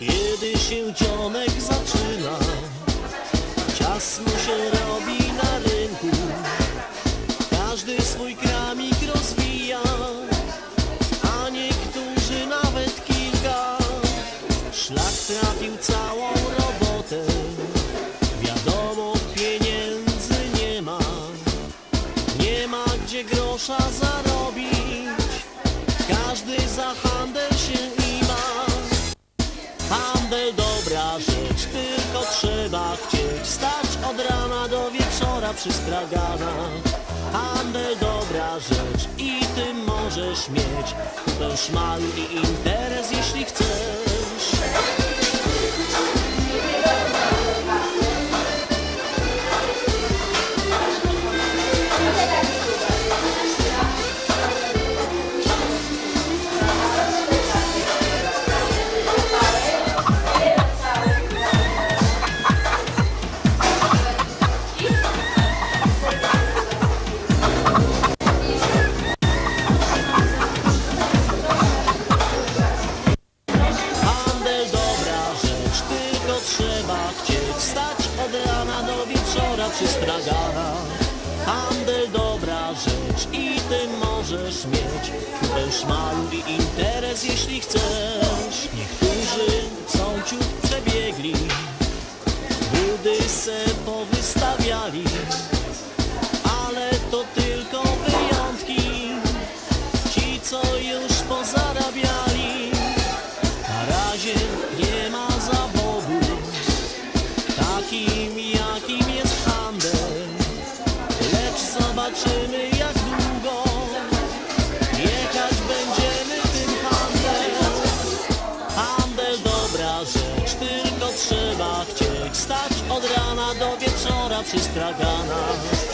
Kiedy się dzionek zaczyna Ciasno się robi na rynku. Każdy swój kramik rozwija A niektórzy nawet kilka. Szlak trafił całą robotę Wiadomo pieniędzy nie ma. Nie ma gdzie grosza zarobić. Każdy za handel się ima wieczora przy straganach Handel dobra rzecz i ty możesz mieć. Kupę szmalu i interes, wieczora przy straganach Handel dobra rzecz i ty możesz mieć. Kupę szmalu i interes, jeśli chcesz. Niektórzy są ciut przebiegli Budy se powystawiali. Ale to tylko объявшись строганам.